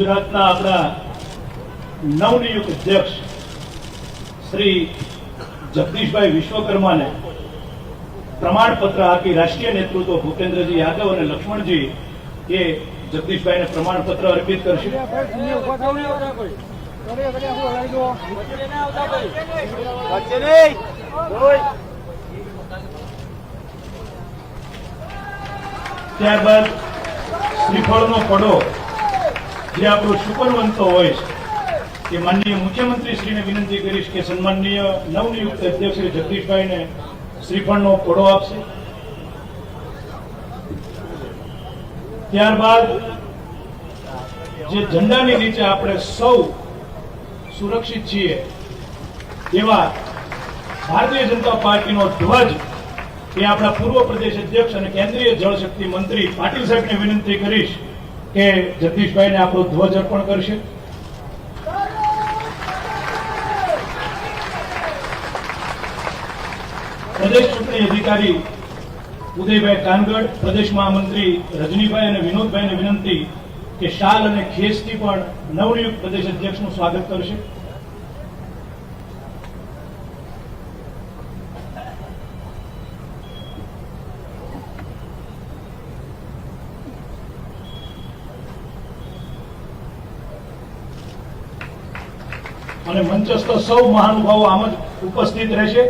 ગુજરાતના આપણા નવનિયુક્ત અધ્યક્ષ શ્રી જગદીશભાઈ વિશ્વકર્માને પ્રમાણપત્ર આપી રાષ્ટ્રીય નેતૃત્વ ભૂપેન્દ્રજી યાદવ અને લક્ષ્મણજી એ જગદીશભાઈને પ્રમાણપત્ર અર્પિત કરશે. ત્યારબાદ શ્રીફળનો પડો જે આપણો સુપરવંતો હોય છે, એ માનનીય મુખ્યમંત્રી શ્રીને વિનંતી કરીશ કે સન્માનનીય નવનિયુક્ત અધ્યક્ષ શ્રી જગદીશભાઈને શ્રીફળનો ફોડો આપશે. ત્યારબાદ જે ઝંડાની નીચે આપણે સૌ સુરક્ષિત છીએ, એવા ભારતીય જનતા પાર્ટીનો ધ્વજ એ આપણા પૂર્વ પ્રદેશ અધ્યક્ષ અને કેન્દ્રીય જળશક્તિ મંત્રી પાટીલ સાહેબને વિનંતી કરીશ કે જગદીશભાઈને આપણો ધ્વજ અર્પણ કરશે. પ્રદેશ ચૂંટણી અધિકારી ઉદયભાઈ કાનગડ, પ્રદેશ મહામંત્રી રજનીભાઈ અને વિનોદભાઈને વિનંતી કે શાલ અને ખેસથી પણ નવનિયુક્ત પ્રદેશ અધ્યક્ષનું સ્વાગત કરશે. અને મંચસ્થ સૌ મહાનુભાવો આમ જ ઉપસ્થિત રહેશે.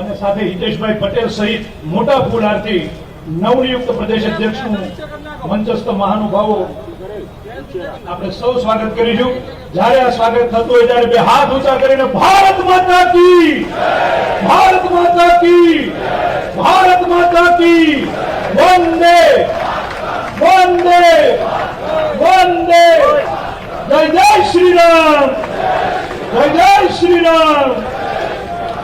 અને સાથે હિતેશભાઈ પટેલ સહિત મોટા ફૂલહારથી નવનિયુક્ત પ્રદેશ અધ્યક્ષનું મંચસ્થ મહાનુભાવો આપણે સૌ સ્વાગત કરીશું. જ્યારે આ સ્વાગત થતું હોય ત્યારે બે હાથ ઊંચા કરીને ભારત માતા કી ભારત માતા કી ભારત માતા કી વંદે. વંદે. 太难听了！